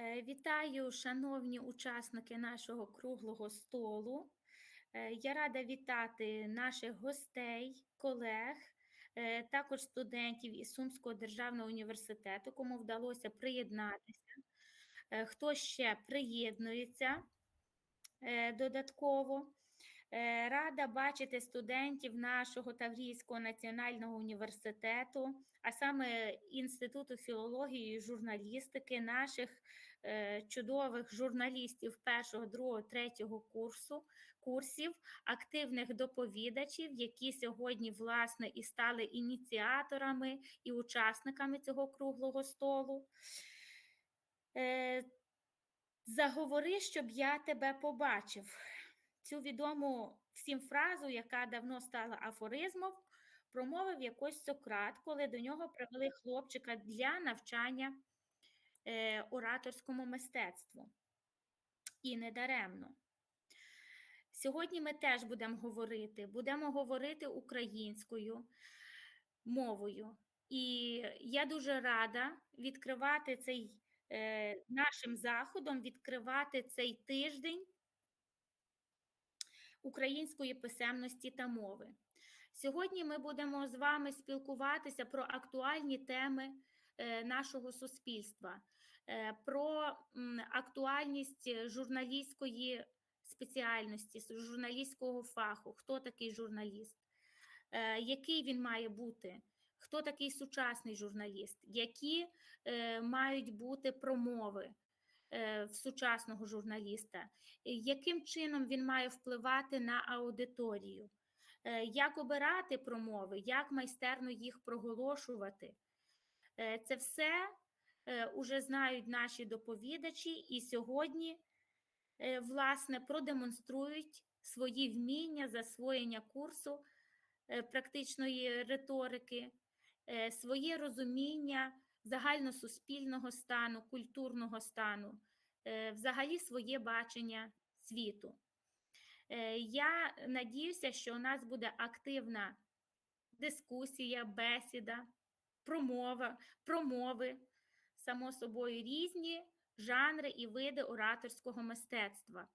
Е, Вітаю, шановні учасники нашого круглого столу. Е, Я рада вітати наших гостей, колег, е, також студентів із Сумського державного університету, кому вдалося приєднатися. Хто ще приєднується додатково? Рада бачити студентів нашого Таврійського національного університету, а саме Інституту філології і журналістики, наших чудових журналістів першого, другого, третього курсу, курсів, активних доповідачів, які сьогодні, власне, і стали ініціаторами і учасниками цього круглого столу. Е, Заговори, щоб я тебе побачив цю відому всім фразу, яка давно стала афоризмом, промовив якось Сократ, коли до нього привели хлопчика для навчання е, ораторському мистецтву. І недаремно. Сьогодні ми теж будемо говорити, будемо говорити українською мовою. І я дуже рада відкривати цей е, нашим заходом, відкривати цей тиждень української писемності та мови. Сьогодні ми будемо з вами спілкуватися про актуальні теми е, нашого суспільства, е, про актуальність журналістської спеціальності, журналістського фаху, хто такий журналіст, е, який він має бути. Хто такий сучасний журналіст, які е, мають бути промови, Е, в сучасного журналіста, яким чином він має впливати на аудиторію, е, як обирати промови, як майстерно їх проголошувати. Е, це все вже знають наші доповідачі, і сьогодні, власне, продемонструють свої вміння засвоєння курсу практичної риторики, своє розуміння загальносуспільного стану, культурного стану, е, взагалі своє бачення світу. Е, я надіюся, що у нас буде активна дискусія, бесіда, промова, промови, само собою, різні жанри і види ораторського мистецтва.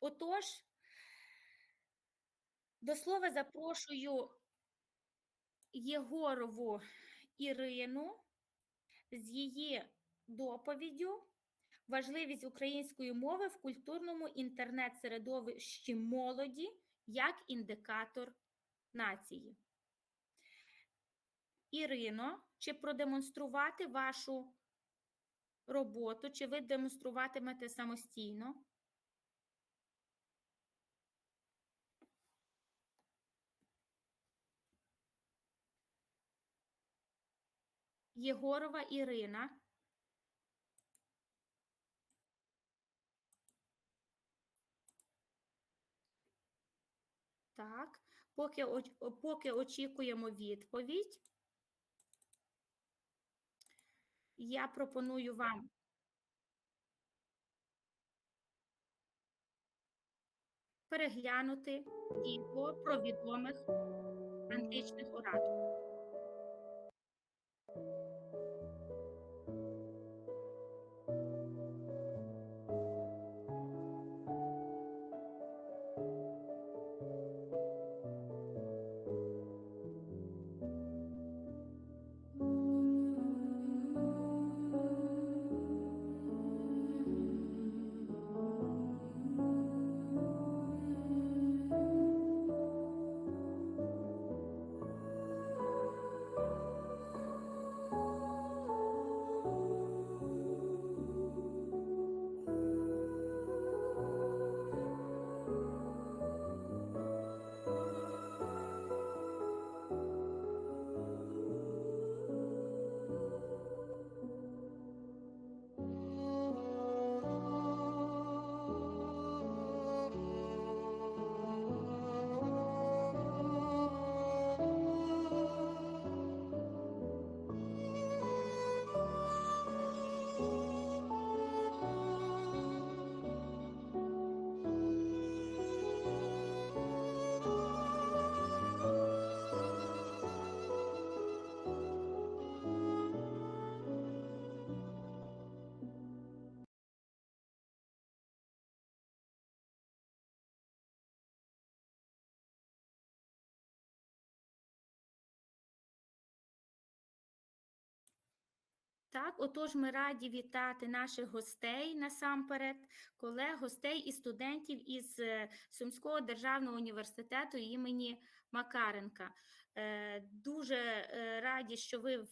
Отож, до слова запрошую Єгорову Ірину з її доповіддю Важливість української мови в культурному інтернет-середовищі молоді як індикатор нації. Ірино, чи продемонструвати вашу роботу, чи ви демонструватимете самостійно? Єгорова Ірина. Так, поки, поки очікуємо відповідь, я пропоную вам переглянути відео про відомих античних ораторів. Так, отож, ми раді вітати наших гостей насамперед, колег, гостей і студентів із е, Сумського державного університету імені Макаренка. Е, Дуже е, раді, що ви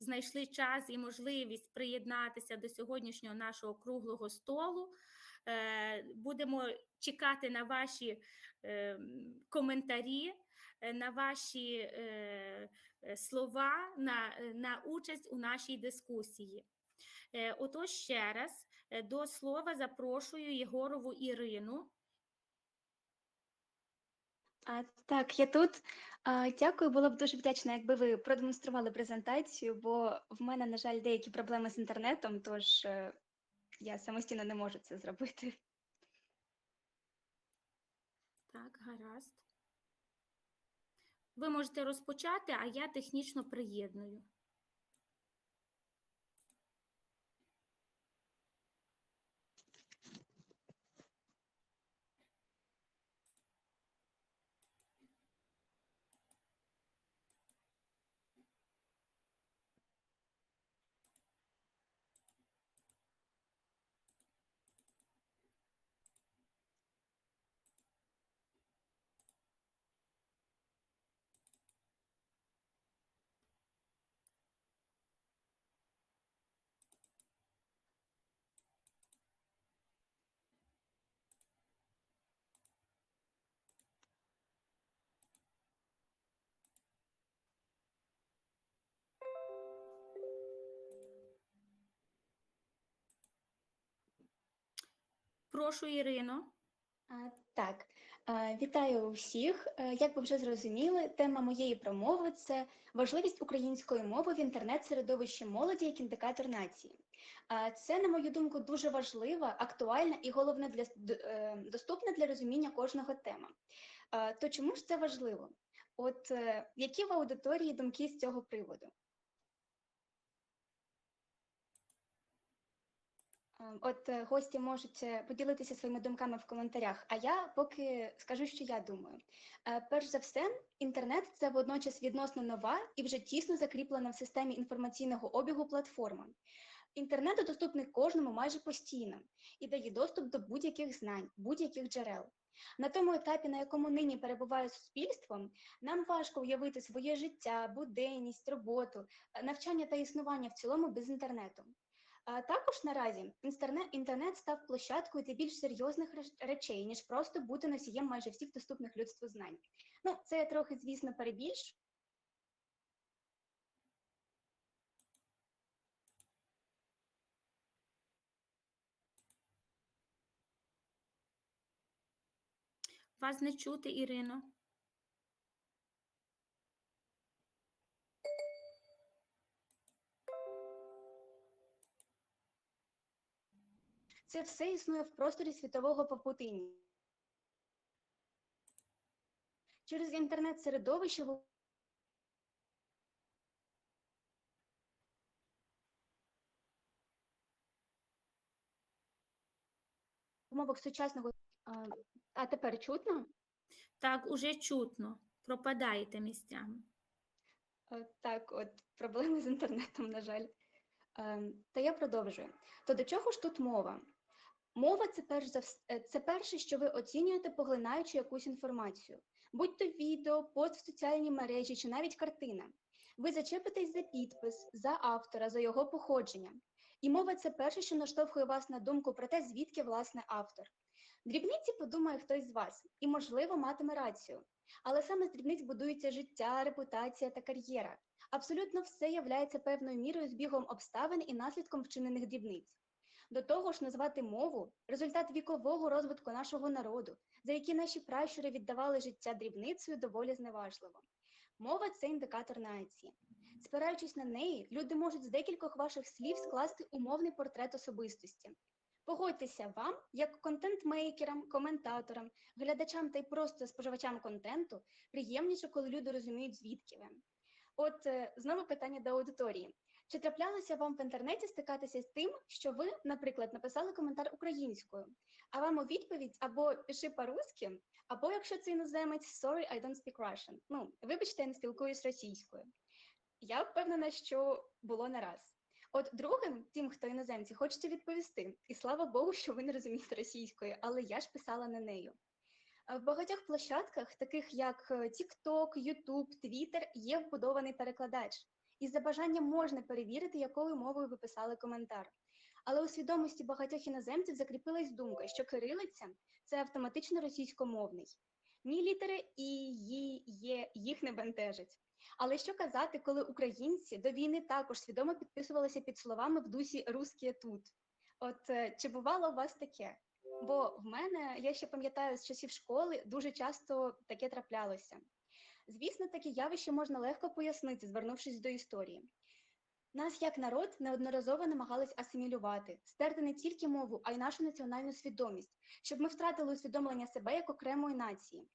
знайшли час і можливість приєднатися до сьогоднішнього нашого круглого столу. Будемо чекати на ваші коментарі, на ваші слова, на, е, на участь у нашій дискусії. Е, Отож, ще раз е, до слова запрошую Єгорову Ірину. А, так, я тут. А, дякую, була б дуже вдячна, якби ви продемонстрували презентацію, бо в мене, на жаль, деякі проблеми з інтернетом, тож е, я самостійно не можу це зробити. Так, гаразд. Ви можете розпочати, а я технічно приєдную. Прошу, Ірино. Так, вітаю усіх. Е, Як ви вже зрозуміли, тема моєї промови це важливість української мови в інтернет-середовищі молоді як індикатор нації. Це, на мою думку, дуже важлива, актуальна і головне для е, доступна для розуміння кожного тема. То чому ж це важливо? От е, які в аудиторії думки з цього приводу? От е, гості можуть е, поділитися своїми думками в коментарях, а я поки скажу, що я думаю. Е, Перш за все, інтернет це водночас відносно нова і вже тісно закріплена в системі інформаційного обігу платформа. Інтернет доступний кожному майже постійно і дає доступ до будь-яких знань, будь-яких джерел. На тому етапі, на якому нині перебуває суспільство, нам важко уявити своє життя, буденність, роботу, навчання та існування в цілому без інтернету. Також наразі інтернет став площадкою для більш серйозних речей, ніж просто бути носієм майже всіх доступних людству знань. Ну, це я трохи, звісно, перебільш. Вас не чути, Ірино. Це все існує в просторі світового попутиння. Через інтернет-середовище в умовах сучасного. А, а тепер чутно? Так, уже чутно. Пропадаєте місцями. Е, Так, от проблеми з інтернетом, на жаль. Е, Та я продовжую. То до чого ж тут мова? Мова це перш за вс- е, це перше, що ви оцінюєте, поглинаючи якусь інформацію, будь то відео, пост в соціальній мережі чи навіть картина. Ви зачепитесь за підпис, за автора, за його походження. І мова це перше, що наштовхує вас на думку про те, звідки власне автор. Дрібниці подумає хтось з вас, і, можливо, матиме рацію. Але саме з дрібниць будується життя, репутація та кар'єра. Абсолютно все являється певною мірою збігом обставин і наслідком вчинених дрібниць. До того ж, назвати мову результат вікового розвитку нашого народу, за який наші пращури віддавали життя дрібницею, доволі зневажливо. Мова це індикатор нації. Спираючись на неї, люди можуть з декількох ваших слів скласти умовний портрет особистості. Погодьтеся вам, як контент-мейкерам, коментаторам, глядачам та й просто споживачам контенту, приємніше, коли люди розуміють, звідки ви. От е, знову питання до аудиторії. Чи траплялося вам в інтернеті стикатися з тим, що ви, наприклад, написали коментар українською, а вам у відповідь або пиши по-русски, або якщо це іноземець, sorry, I don't speak Russian. Ну, вибачте, я не спілкуюсь російською. Я впевнена, що було не раз. От другим, тим, хто іноземці, хочеться відповісти. І слава Богу, що ви не розумієте російської, але я ж писала не нею. В багатьох площадках, таких як е, TikTok, YouTube, Twitter, є вбудований перекладач. І за бажанням можна перевірити, якою мовою ви писали коментар. Але у свідомості багатьох іноземців закріпилась думка, що кирилиця це автоматично російськомовний. Ні літери і, «ї», «є» їх не бентежить. Але що казати, коли українці до війни також свідомо підписувалися під словами в дусі «русські тут. От е, чи бувало у вас таке? Бо в мене, я ще пам'ятаю з часів школи, дуже часто таке траплялося. Звісно, такі явище можна легко пояснити, звернувшись до історії. Нас, як народ, неодноразово намагались асимілювати, стерти не тільки мову, а й нашу національну свідомість, щоб ми втратили усвідомлення себе як окремої нації.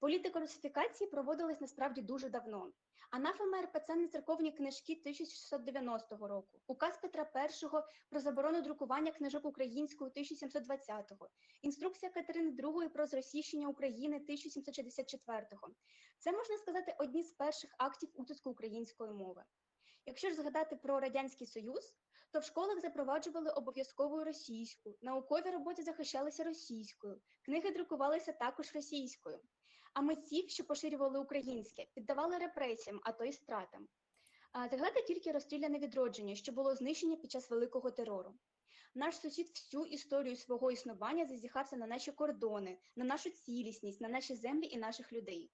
Політика русифікації проводилась насправді дуже давно. Анафема РПЦ на церковні книжки 1690 року, указ Петра І про заборону друкування книжок українською 1720-го, інструкція Катерини II про зросійщення України 1764-го. Це можна сказати одні з перших актів утиску української мови. Якщо ж згадати про Радянський Союз, то в школах запроваджували обов'язковою російську, наукові роботи захищалися російською, книги друкувалися також російською. А митців, що поширювали українське, піддавали репресіям, а то й стратам. А тільки розстріляне відродження, що було знищення під час великого терору. Наш сусід всю історію свого існування зазіхався на наші кордони, на нашу цілісність, на наші землі і наших людей.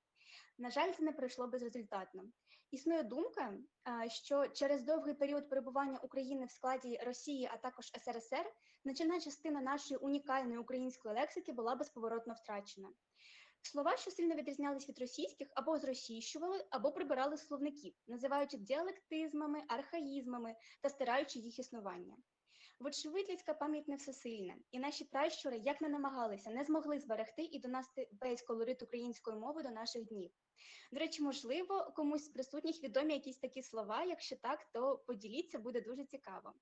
На жаль, це не пройшло безрезультатно. Існує думка, що через довгий період перебування України в складі Росії, а також СРСР, значна частина нашої унікальної української лексики була безповоротно втрачена. Слова, що сильно відрізнялись від російських, або зросійщували, або прибирали з словників, називаючи діалектизмами, архаїзмами та стираючи їх існування. Вочевидь, людська пам'ять не всесильна, і наші пращури, як не намагалися, не змогли зберегти і донести весь колорит української мови до наших днів. До речі, можливо, комусь з присутніх відомі якісь такі слова. Якщо так, то поділіться, буде дуже цікаво.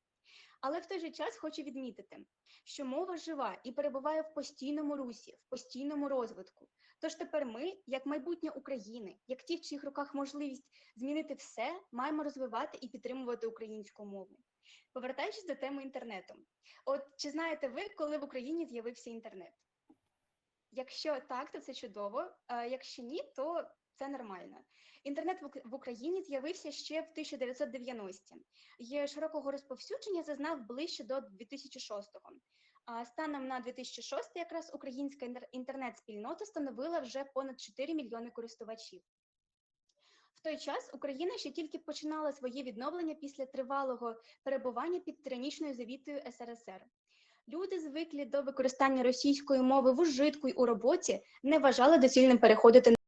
Але в той же час хочу відмітити, що мова жива і перебуває в постійному русі, в постійному розвитку. Тож тепер ми, як майбутнє України, як ті, в чиїх руках можливість змінити все, маємо розвивати і підтримувати українську мову. Повертаючись до теми інтернету, от чи знаєте ви, коли в Україні з'явився інтернет? Якщо так, то це чудово. А якщо ні, то це нормально. Інтернет в Україні з'явився ще в 1990-ті. Є широкого розповсюдження зазнав ближче до 2006-го. А станом на 2006 якраз українська інтернет-спільнота становила вже понад 4 мільйони користувачів. В той час Україна ще тільки починала своє відновлення після тривалого перебування під тиранічною завітою СРСР. Люди, звиклі до використання російської мови в ужитку й у роботі, не вважали доцільним переходити